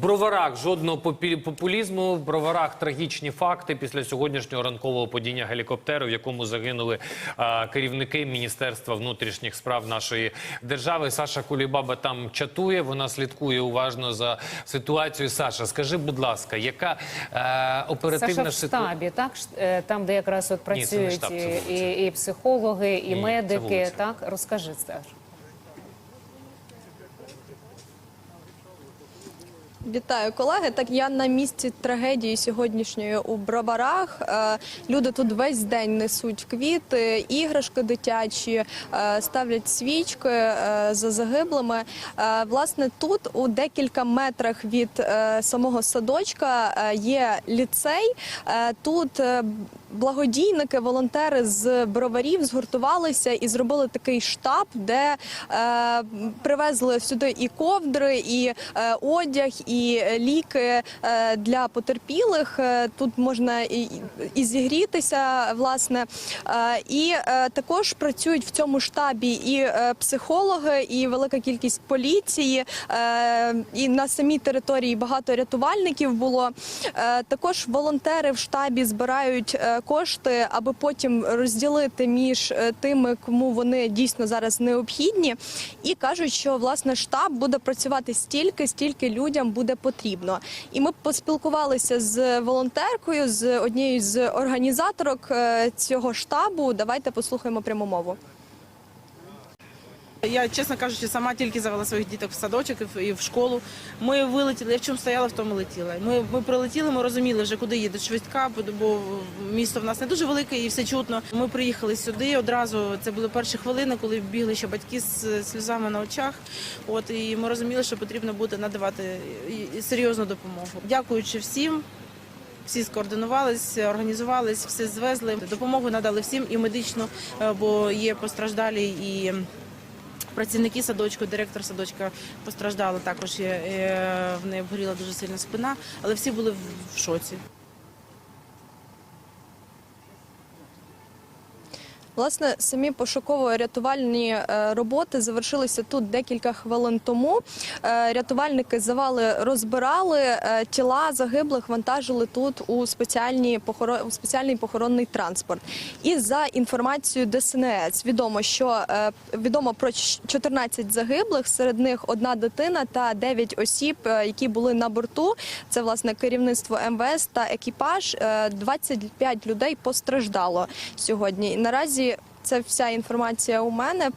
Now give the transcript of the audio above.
броварах жодного популізму. В броварах трагічні факти після сьогоднішнього ранкового падіння гелікоптеру, в якому загинули а, керівники Міністерства внутрішніх справ нашої держави. Саша Кулібаба там чатує. Вона слідкує уважно за ситуацією. Саша, скажи, будь ласка, яка е, оперативна Саша в ситуація? штабі, так е, там, де якраз от Ні, працюють штаб, і, і, і психологи, і Ні, медики. Так розкажи Саш. Вітаю, колеги. Так я на місці трагедії сьогоднішньої у Броварах. Е, Люди тут весь день несуть квіти, іграшки дитячі, е, ставлять свічки е, за загиблими. Власне, тут у декілька метрах від самого садочка є ліцей. Тут благодійники, волонтери з броварів згуртувалися і зробили такий штаб, де е, привезли сюди і ковдри, і е, одяг, і ліки е, для потерпілих. Е, Тут можна і, і зігрітися, власне. Е, і е, також працюють в цьому штабі і е, психологи, і велика кількість поліції. Е, і на самій території багато рятувальників було. Е, також волонтери в штабі збирають е, кошти, аби потім розділити між е, тими, кому вони дійсно зараз необхідні, і кажуть, що власне штаб буде працювати стільки, стільки людям буде потрібно. І ми поспілкувалися з волонтеркою, з однією з організаторок е, цього штабу. Давайте послухаємо пряму мову. Я, чесно кажучи, сама тільки завела своїх діток в садочок і в- школу. Ми вилетіли, я в чому стояла, в тому летіла. Ми, ми прилетіли, ми розуміли вже, куди їде швидка, бо місто в нас не дуже велике і все чутно. Ми приїхали сюди одразу. Це були перші хвилини, коли бігли ще батьки з сльозами на очах. От і ми розуміли, що потрібно буде надавати серйозну допомогу. Дякуючи всім. Всі скоординувались, організувались, все звезли. Допомогу надали всім і медичну, е, бо є постраждалі і працівники садочку, директор садочка постраждала також. Е, в неї обгоріла дуже сильно спина, але всі були в шоці. Власне, самі пошуково-рятувальні е, роботи завершилися тут декілька хвилин тому. Е, Рятувальники завали розбирали е, тіла загиблих, вантажили тут у спеціальний похоронний транспорт. І за інформацією ДСНС відомо, що відомо про 14 загиблих, серед них одна дитина та 9 осіб, які були на борту. Це власне керівництво МВС та екіпаж. Е, 25 людей постраждало сьогодні. Наразі це вся інформація у мене.